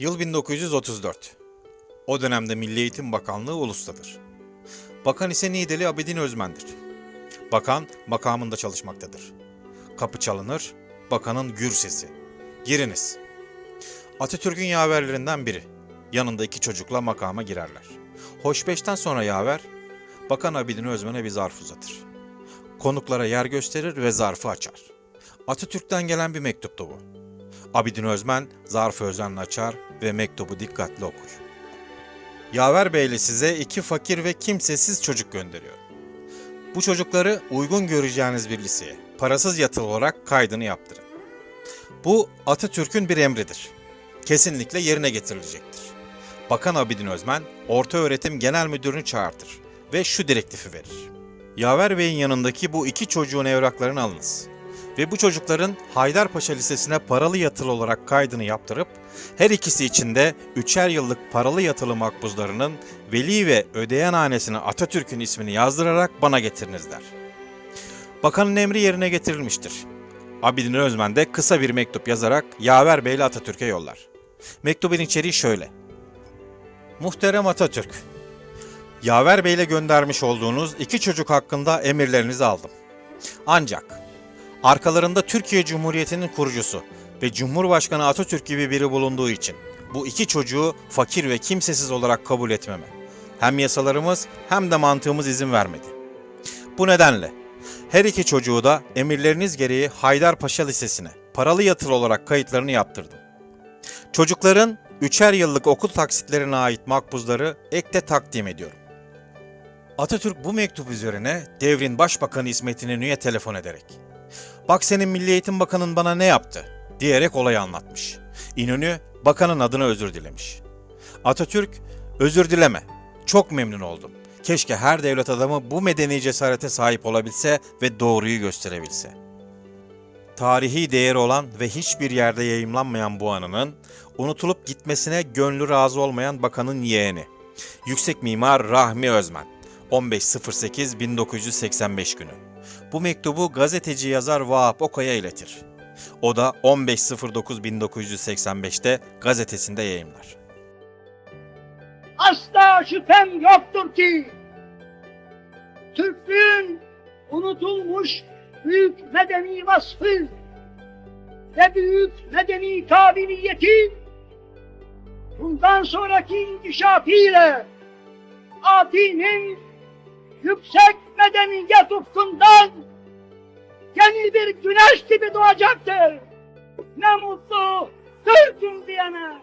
Yıl 1934. O dönemde Milli Eğitim Bakanlığı Ulus'tadır. Bakan ise Nideli Abidin Özmen'dir. Bakan makamında çalışmaktadır. Kapı çalınır, bakanın gür sesi. Giriniz. Atatürk'ün yaverlerinden biri. Yanında iki çocukla makama girerler. Hoşbeşten sonra yaver, Bakan Abidin Özmen'e bir zarf uzatır. Konuklara yer gösterir ve zarfı açar. Atatürk'ten gelen bir mektuptu bu. Abidin Özmen zarfı özenle açar ve mektubu dikkatli okur. Yaver Beyli size iki fakir ve kimsesiz çocuk gönderiyor. Bu çocukları uygun göreceğiniz bir liseye, parasız yatılı olarak kaydını yaptırın. Bu Atatürk'ün bir emridir. Kesinlikle yerine getirilecektir. Bakan Abidin Özmen, Orta Öğretim Genel Müdürünü çağırtır ve şu direktifi verir. Yaver Bey'in yanındaki bu iki çocuğun evraklarını alınız ve bu çocukların Haydarpaşa Lisesi'ne paralı yatılı olarak kaydını yaptırıp her ikisi için de üçer yıllık paralı yatılı makbuzlarının veli ve ödeyen hanesine Atatürk'ün ismini yazdırarak bana getiriniz der. Bakanın emri yerine getirilmiştir. Abidin Özmen de kısa bir mektup yazarak Yaver Bey'le Atatürk'e yollar. Mektubun içeriği şöyle. Muhterem Atatürk, Yaver Bey'le göndermiş olduğunuz iki çocuk hakkında emirlerinizi aldım. Ancak arkalarında Türkiye Cumhuriyeti'nin kurucusu ve Cumhurbaşkanı Atatürk gibi biri bulunduğu için bu iki çocuğu fakir ve kimsesiz olarak kabul etmeme hem yasalarımız hem de mantığımız izin vermedi. Bu nedenle her iki çocuğu da emirleriniz gereği Haydarpaşa Lisesi'ne paralı yatılı olarak kayıtlarını yaptırdım. Çocukların üçer yıllık okul taksitlerine ait makbuzları ekte takdim ediyorum. Atatürk bu mektup üzerine devrin başbakanı İsmet İnönü'ye telefon ederek Bak senin Milli Eğitim Bakanın bana ne yaptı diyerek olayı anlatmış. İnönü bakanın adına özür dilemiş. Atatürk özür dileme. Çok memnun oldum. Keşke her devlet adamı bu medeni cesarete sahip olabilse ve doğruyu gösterebilse. Tarihi değeri olan ve hiçbir yerde yayımlanmayan bu anının unutulup gitmesine gönlü razı olmayan bakanın yeğeni. Yüksek Mimar Rahmi Özmen. 15.08.1985 günü. Bu mektubu gazeteci yazar Vahap Okay'a iletir. O da 15.09.1985'te gazetesinde yayımlar. asla şüphem yoktur ki Türklüğün unutulmuş büyük medeni vasfı ve büyük medeni kabiliyeti bundan sonraki inkişafıyla Ati'nin yüksek medeniye tutkundan yeni bir güneş gibi doğacaktır. Ne mutlu Türk'üm diyene.